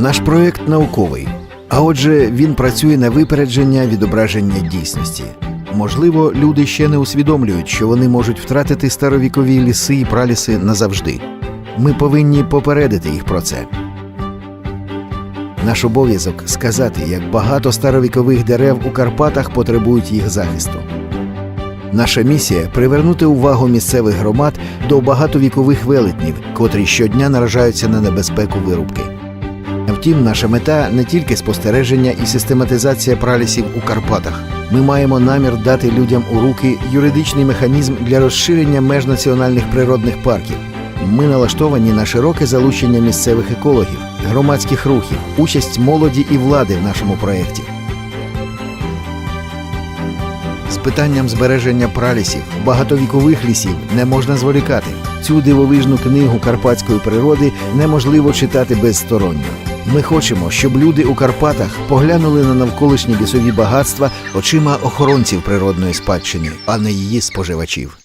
Наш проект науковий, а отже, він працює на випередження відображення дійсності. Можливо, люди ще не усвідомлюють, що вони можуть втратити старовікові ліси і праліси назавжди. Ми повинні попередити їх про це. Наш обов'язок сказати, як багато старовікових дерев у Карпатах потребують їх захисту. Наша місія привернути увагу місцевих громад до багатовікових велетнів, котрі щодня наражаються на небезпеку вирубки. Втім, наша мета не тільки спостереження і систематизація пралісів у Карпатах. Ми маємо намір дати людям у руки юридичний механізм для розширення меж національних природних парків. Ми налаштовані на широке залучення місцевих екологів, громадських рухів, участь молоді і влади в нашому проєкті. З питанням збереження пралісів, багатовікових лісів не можна зволікати. Цю дивовижну книгу карпатської природи неможливо читати безсторонньо. Ми хочемо, щоб люди у Карпатах поглянули на навколишні лісові багатства очима охоронців природної спадщини, а не її споживачів.